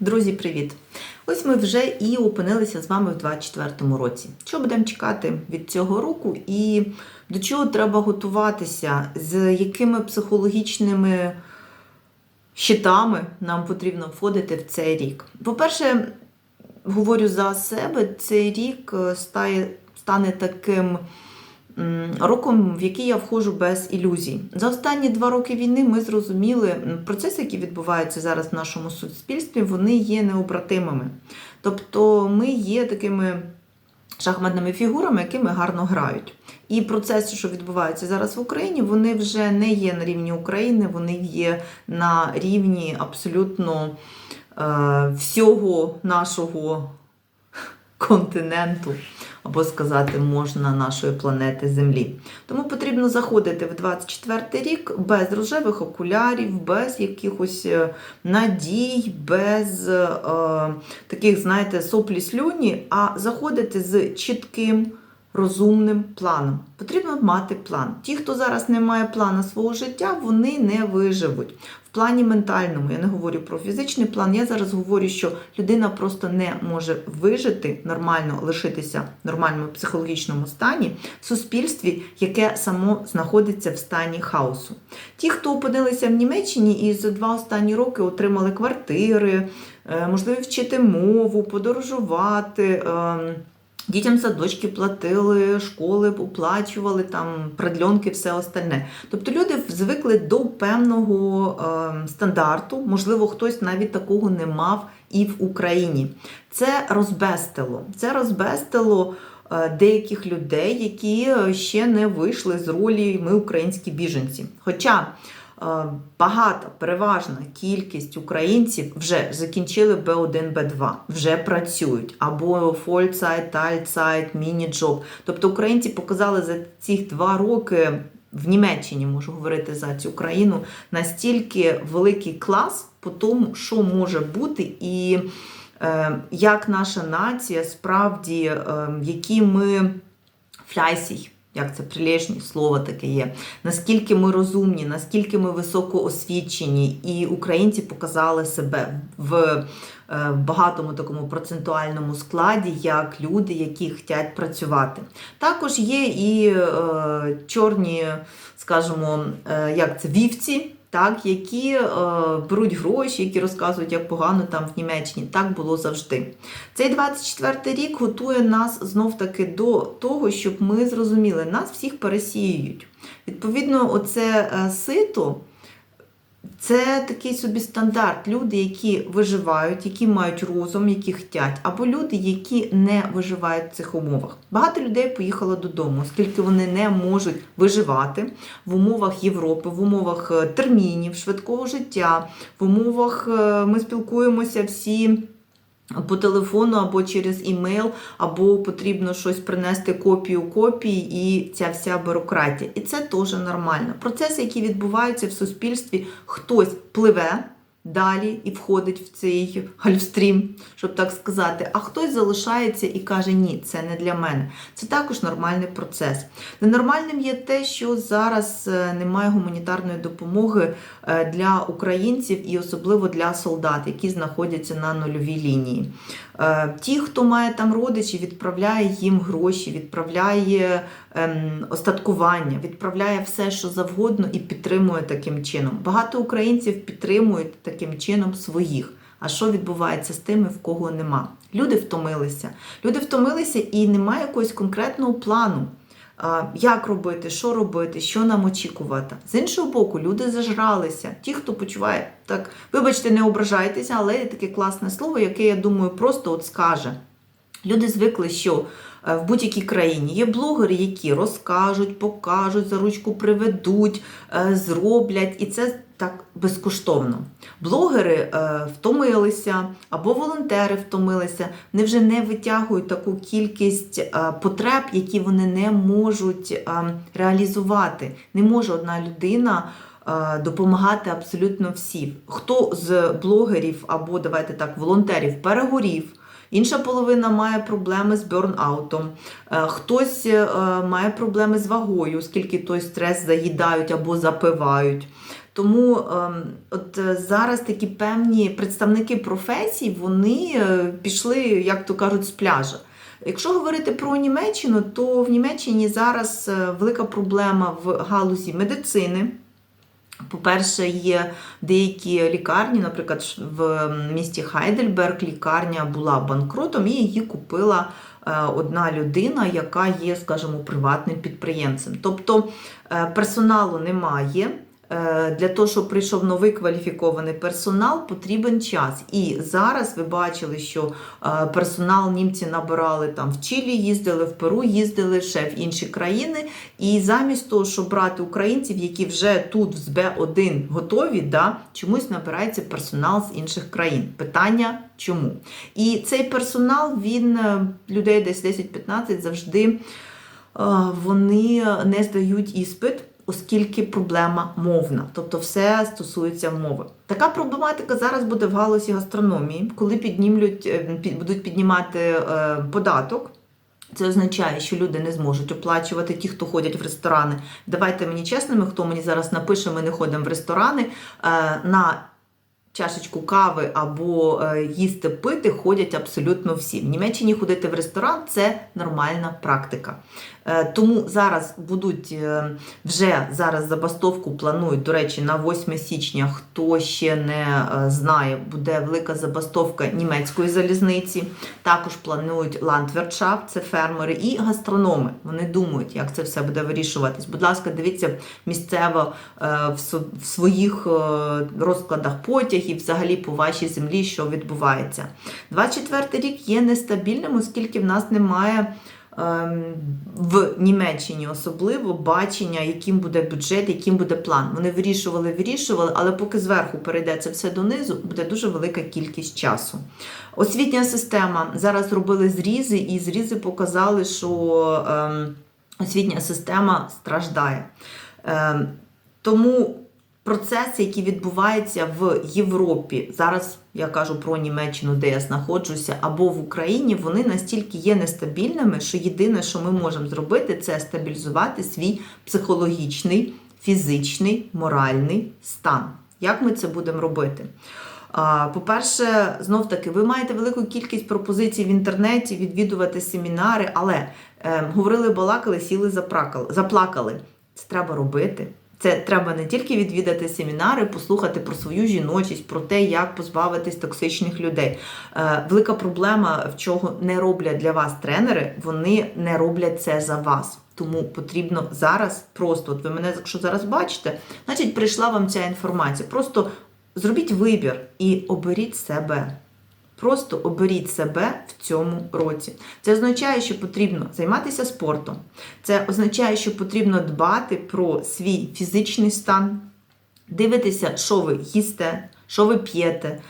Друзі, привіт! Ось ми вже і опинилися з вами в 24-му році. Що будемо чекати від цього року і до чого треба готуватися, з якими психологічними щитами нам потрібно входити в цей рік? По-перше, говорю за себе, цей рік е, стає, стане таким роком, в який я входжу без ілюзій. За останні два роки війни ми зрозуміли, процеси, які відбуваються зараз в нашому суспільстві, вони є необратимими. Тобто ми є такими шахматними фігурами, якими гарно грають. І процеси, що відбуваються зараз в Україні, вони вже не є на рівні України, вони є на рівні абсолютно е, всього нашого континенту, або сказати можна нашої планети Землі. Тому потрібно заходити в 24 рік без рожевих окулярів, без якихось е, надій, без е, таких, знаєте, соплі слюні, а заходити з чітким. Розумним планом. Потрібно мати план. Ті, хто зараз не має плану свого життя, вони не виживуть. В плані ментальному, я не говорю про фізичний план, я зараз говорю, що людина просто не може вижити нормально, лишитися в нормальному психологічному стані в суспільстві, яке само знаходиться в стані хаосу. Ті, хто опинилися в Німеччині і за два останні роки отримали квартири, е, можливо, вчити мову, подорожувати. Дітям садочки платили, школи оплачували, там продльонки, все остальне. Тобто люди звикли до певного е, стандарту, можливо, хтось навіть такого не мав і в Україні. Це розбестило. Це розбестило е, деяких людей, які ще не вийшли з ролі ми українські біженці. Хоча е, багата, переважна кількість українців вже закінчили B1, B2, вже працюють, або Vollzeit, Teilzeit, міні-джоб. Тобто українці показали за ці два роки в Німеччині, можу говорити за цю країну, настільки великий клас по тому, що може бути, і е, як наша нація справді, е, які ми фляйсій, як це прилежні слово таке є. Наскільки ми розумні, наскільки ми високо освічені, і українці показали себе в е, багатому такому процентуальному складі, як люди, які хочуть працювати. Також є і е, чорні, скажімо, е, як це вівці. Так, які е, беруть гроші, які розказують, як погано там в Німеччині. Так було завжди. Цей 24 рік готує нас знов-таки до того, щоб ми зрозуміли, нас всіх пересіюють. Відповідно, оце е, сито. Це такий собі стандарт. Люди, які виживають, які мають розум, які хтять, або люди, які не виживають в цих умовах. Багато людей поїхало додому, оскільки вони не можуть виживати в умовах Європи, в умовах е, термінів, швидкого життя, в умовах е, ми спілкуємося всі. По телефону або через імейл, або потрібно щось принести копію копії і ця вся бюрократія. І це теж нормально. Процеси, які відбуваються в суспільстві, хтось пливе далі і входить в цей гольфстрім, щоб так сказати, а хтось залишається і каже, ні, це не для мене. Це також нормальний процес. Ненормальним є те, що зараз е, немає гуманітарної допомоги е, для українців і особливо для солдат, які знаходяться на нульовій лінії. Е, Ті, хто має там родичів, відправляє їм гроші, відправляє ем, остаткування, відправляє все, що завгодно, і підтримує таким чином. Багато українців підтримують таким чином своїх. А що відбувається з тими, в кого нема? Люди втомилися. Люди втомилися і немає якогось конкретного плану. Як робити, що робити, що нам очікувати. З іншого боку, люди зажралися. Ті, хто почуває так, вибачте, не ображайтеся, але є таке класне слово, яке, я думаю, просто от скаже. Люди звикли, що е, в будь-якій країні є блогери, які розкажуть, покажуть, за ручку приведуть, е, зроблять, і це так безкоштовно. Блогери е, втомилися або волонтери втомилися, вони вже не витягують таку кількість е, потреб, які вони не можуть е, реалізувати. Не може одна людина. е, Допомагати абсолютно всім. Хто з блогерів або давайте так, волонтерів перегорів, Інша половина має проблеми з бёрнаутом, Е, хтось е, має проблеми з вагою, оскільки той стрес заїдають або запивають. Тому ем, от е, зараз такі певні представники професій вони е, пішли, як то кажуть, з пляжа. Якщо говорити про Німеччину, то в Німеччині зараз е, велика проблема в галузі медицини. По-перше, є деякі лікарні, наприклад, в місті Хайдельберг лікарня була банкротом і її купила одна людина, яка є, скажімо, приватним підприємцем. Тобто персоналу немає. Е, Для того, щоб прийшов новий кваліфікований персонал, потрібен час. І зараз ви бачили, що е, персонал німці набирали там в Чилі, їздили, в Перу їздили, ще в інші країни. І замість того, щоб брати українців, які вже тут з Б1 готові, да, чомусь набирається персонал з інших країн. Питання чому? І цей персонал, він е, людей десь 10-15 завжди вони не здають іспит. Оскільки проблема мовна, тобто все стосується мови. Така проблематика зараз буде в галузі гастрономії, коли піднімлють, е, будуть піднімати е, податок. Це означає, що люди не зможуть оплачувати ті, хто ходять в ресторани. Давайте мені чесними, хто мені зараз напише, ми не ходимо в ресторани. е, На чашечку кави або їсти пити ходять абсолютно всі. В Німеччині ходити в ресторан це нормальна практика. Е, Тому зараз будуть е, вже зараз забастовку планують. До речі, на 8 січня, хто ще не е, знає, буде велика забастовка німецької залізниці. Також планують ландвіртшафт, це фермери і гастрономи. Вони думають, як це все буде вирішуватись. Будь ласка, дивіться місцево в своїх розкладах потягів, взагалі по вашій землі, що відбувається. 24 рік є нестабільним, оскільки в нас немає. Ем, В Німеччині особливо бачення, яким буде бюджет, яким буде план. Вони вирішували, вирішували, але поки зверху перейде це все донизу, буде дуже велика кількість часу. Освітня система зараз робили зрізи, і зрізи показали, що ем, освітня система страждає. Ем, тому процеси, які відбуваються в Європі, зараз я кажу про Німеччину, де я знаходжуся, або в Україні, вони настільки є нестабільними, що єдине, що ми можемо зробити, це стабілізувати свій психологічний, фізичний, моральний стан. Як ми це будемо робити? По-перше, знов таки, ви маєте велику кількість пропозицій в інтернеті, відвідувати семінари, але е, говорили, балакали, сіли, заплакали. Це треба робити. Це треба не тільки відвідати семінари, послухати про свою жіночість, про те, як позбавитись токсичних людей. Е, велика проблема, в чого не роблять для вас тренери, вони не роблять це за вас. Тому потрібно зараз просто, от ви мене, якщо зараз бачите, значить прийшла вам ця інформація. Просто зробіть вибір і оберіть себе. Просто оберіть себе в цьому році. Це означає, що потрібно займатися спортом. Це означає, що потрібно дбати про свій фізичний стан, дивитися, що ви їсте, що ви п'єте,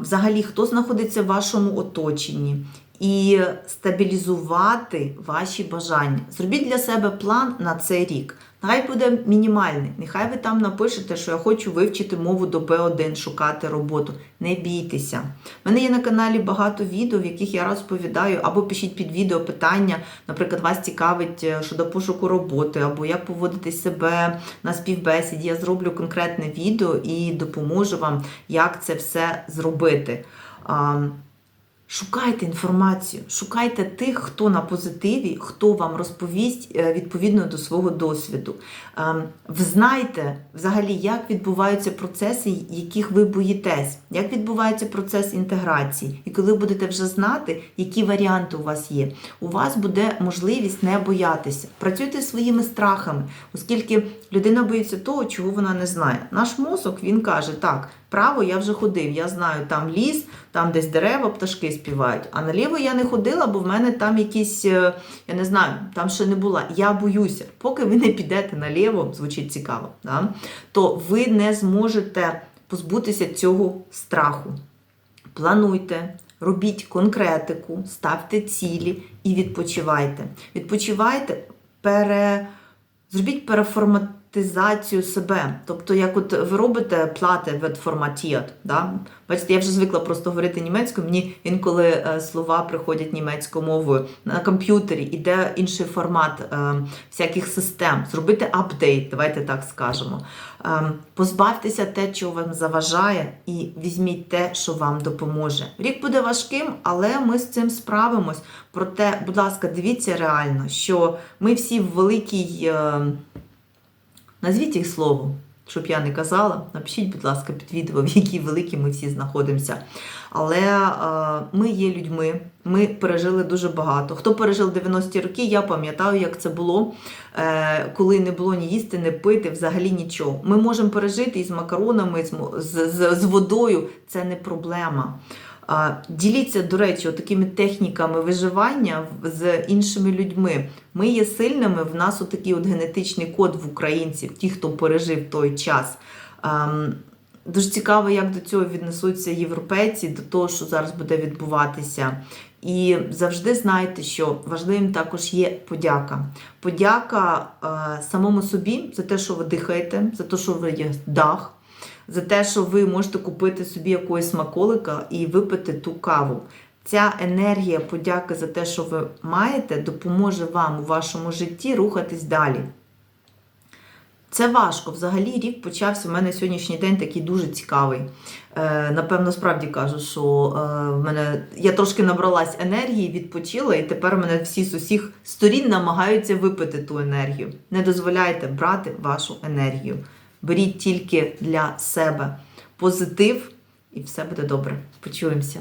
взагалі, хто знаходиться в вашому оточенні, і стабілізувати ваші бажання. Зробіть для себе план на цей рік. Нехай буде мінімальний. Нехай ви там напишете, що я хочу вивчити мову до Б1, шукати роботу. Не бійтеся. У мене є на каналі багато відео, в яких я розповідаю, або пишіть під відео питання, наприклад, вас цікавить е, щодо пошуку роботи, або як поводити себе на співбесіді. Я зроблю конкретне відео і допоможу вам, як це все зробити. Шукайте інформацію, шукайте тих, хто на позитиві, хто вам розповість е, відповідно до свого досвіду. Ем, Взнайте взагалі, як відбуваються процеси, яких ви боїтесь, як відбувається процес інтеграції. І коли будете вже знати, які варіанти у вас є, у вас буде можливість не боятися. Працюйте своїми страхами, оскільки людина боїться того, чого вона не знає. Наш мозок він каже, так. Право я вже ходив, я знаю, там ліс, там десь дерева, пташки співають. А наліво я не ходила, бо в мене там якісь, е, я не знаю, там ще не була. Я боюся. Поки ви не підете наліво, звучить цікаво, да? то ви не зможете позбутися цього страху. Плануйте, робіть конкретику, ставте цілі і відпочивайте. Відпочивайте, пере... зробіть переформат автоматизацію себе. Тобто, як от ви робите плати від форматіат, да? Бачите, я вже звикла просто говорити німецькою. Мені інколи е, слова приходять німецькою мовою. На комп'ютері іде інший формат е, всяких систем. Зробити апдейт, давайте так скажемо. Е, позбавтеся те, що вам заважає, і візьміть те, що вам допоможе. Рік буде важким, але ми з цим справимось. Проте, будь ласка, дивіться реально, що ми всі в великій. Е, Назвіть їх словом, щоб я не казала. Напишіть, будь ласка, під відео, в якій великій ми всі знаходимося. Але е, ми є людьми, ми пережили дуже багато. Хто пережив 90-ті роки, я пам'ятаю, як це було, е, коли не було ні їсти, ні пити, взагалі нічого. Ми можемо пережити і з макаронами, з, з, з водою. Це не проблема. Діліться, до речі, такими техніками виживання з іншими людьми. Ми є сильними, в нас отакий от генетичний код в українців, ті, хто пережив той час. Дуже цікаво, як до цього віднесуться європейці, до того, що зараз буде відбуватися. І завжди знайте, що важливим також є подяка. Подяка е, самому собі за те, що ви дихаєте, за те, що ви є дах, за те, що ви можете купити собі якогось смаколика і випити ту каву. Ця енергія подяки за те, що ви маєте, допоможе вам у вашому житті рухатись далі. Це важко. Взагалі рік почався. У мене сьогоднішній день такий дуже цікавий. Е, напевно, справді кажу, що е, в мене я трошки набралась енергії, відпочила, і тепер мене всі з усіх сторін намагаються випити ту енергію. Не дозволяйте брати вашу енергію. Беріть тільки для себе позитив, і все буде добре. Почуємося.